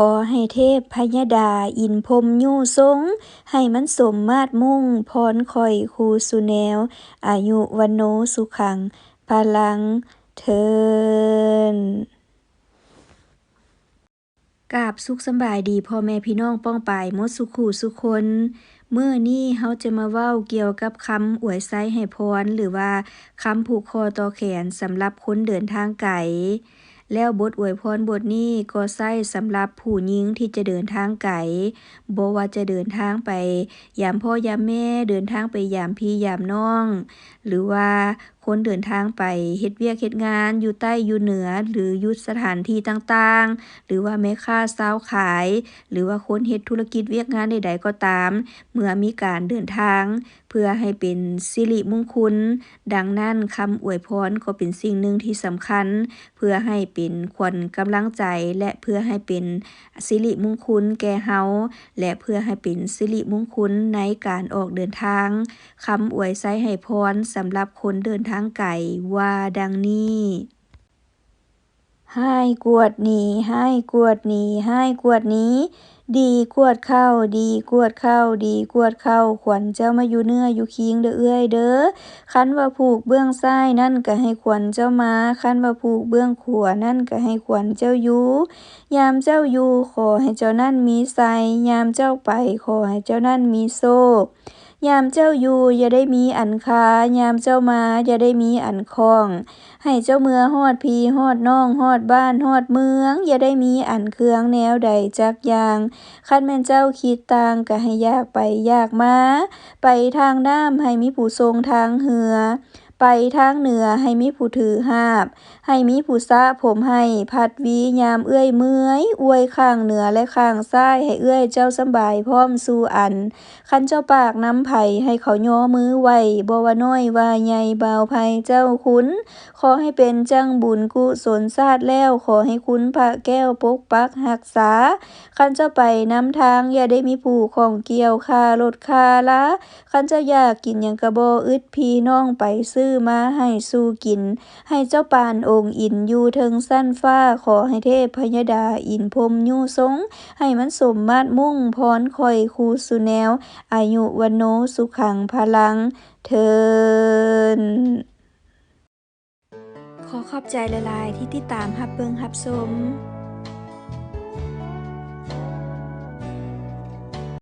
ขอให้เทพพยดาอินพรมอยู่ทรงให้มันสมมาตรมุ่งพรข่อยคูสุแนว อายุวันโนสุขังพลังเทินกาบสุขสบายดีพ่อแม่พี่น้องป้องปายมดสุขูสุคนเมื้อนี้เฮาจะมาเว้าเกี่ยวกับคำอวยไซให้พรหรือว่าคำผูกคอต่อแขนสำหรับคนเดินทางไกล แล้วบทอวยพรบทนี้ก็ใช้สำหรับผู้หญิงที่จะเดินทางไกลบ่ว่าจะเดินทางไปยามพ่อยามแม่ เดินทางไปยามพี่ยามน้อง หรือว่า คนเดินทางไปเฮ็ดเวียกเฮ็ดงานอยู่ใต้อยู่เหนือหรือยู่สถานที่ต่างๆ หรือว่าแม่ค้าสาวขาย หรือว่าคนเฮ็ดธุรกิจเวียกงานใดๆก็ตาม เมื่อมีการเดินทาง เพื่อให้เป็นสิริมงคลดังนั้นคำอวยพรก็เป็นสิ่งหนึ่งที่สำคัญ เพื่อให้เป็นขวัญกำลังใจ และเพื่อให้เป็นสิริมงคลแก่เราและเพื่อให้เป็นสิริมงคลในการออกเดินทางคำอวยไซให้พรสำหรับคนเดินทางางไกลว่าดังนี้ให้กวดหนีให้กวดหนีให้กวดหนีดีกวดเข้า ดีกวดเข้า ดีกวดเข้า ขวัญเจ้ามาอยู่เนื้ออยู่คิงเด้อเอื้อยเด้อคันว่าผูกเบื้องซ้ายนั่นก็ให้ขวัญเจ้ามาคันว่าผูกเบื้องขวานั่นก็ให้ขวัญเจ้าอยู่ยามเจ้าอยู่ขอให้เจ้านั้นมีไสยามเจ้าไปขอให้เจ้านั้นมีโชค ยามเจ้าอยู่อย่าได้มีอันคายามเจ้ามาอย่าได้มีอันคล้อง ให้เจ้าเมือฮอดพีฮอดน้องฮอดบ้านฮอดเมือง อย่าได้มีอันเครืองแนวใดจักอย่างคันแม่นเจ้าคิดต่างก็ให้ยากไปยากมา ไปทางน้ำให้มีผู้ทรงทางเหือ ไปทางเหนือให้มีผู้ถือหาบ ให้มีผู้สะผมให้พัดวียามเอื้อยเมื่อยอวยข้างเหนือและข้างซ้ายให้เอื้อยเจ้าสบายพร้อมสู่อัน คันเจ้าปากน้ำไผให้เขาย่อมือไว้บ่ว่าน้อยว่าใหญ่บ่าวไผเจ้าขุนขอให้เป็นจังบุญกุศลชาติแล้วขอให้คุณพระแก้วปกปักรักษา คันเจ้าไปน้ำทางอย่าได้มีผู้ของเกี่ยวคารถคาลาคันเจ้าอยากกินหยังก็บ่อึดพี่น้องไปซื้อมาให้สู่กิน ให้เจ้าปานองค์อินอยู่เทิงชั้นฟ้าขอให้เทพพยดาอินพรมยู่ทรงให้มันสมมาตรมุ่งพรข่อยคูสุแนว อายุวันโนสุขังพลังเทินขอขอบใจหลายที่ติดตามรับเบิงรับชม